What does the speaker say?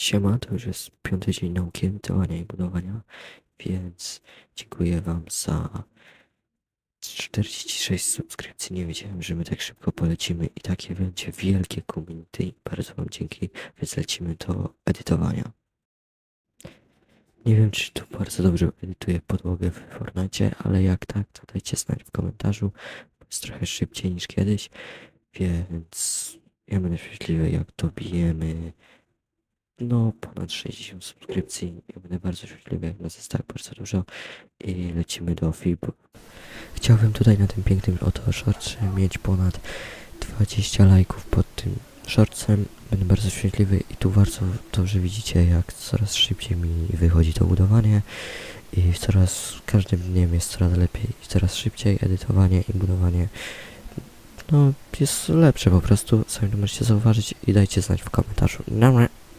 Siema, to już jest piąty dzień nauki edytowania i budowania, więc dziękuję Wam za 46 subskrypcji. Nie wiedziałem, że my tak szybko polecimy i takie będzie wielkie community. Bardzo Wam dzięki, więc lecimy do edytowania. Nie wiem, czy tu bardzo dobrze edytuję podłogę w Fortnite, ale jak tak, to dajcie znać w komentarzu. Jest trochę szybciej niż kiedyś, więc ja będę szczęśliwy, jak dobijemy no ponad 60 subskrypcji. Ja będę bardzo szczęśliwy, jak nas jest tak bardzo dużo i lecimy do FIB. Chciałbym tutaj na tym pięknym oto shortcie mieć ponad 20 lajków pod tym shortcem. Będę bardzo szczęśliwy i tu bardzo dobrze widzicie, jak coraz szybciej mi wychodzi to budowanie i coraz każdym dniem jest coraz lepiej i coraz szybciej edytowanie i budowanie no jest lepsze po prostu, sami to możecie zauważyć i dajcie znać w komentarzu. Dobra.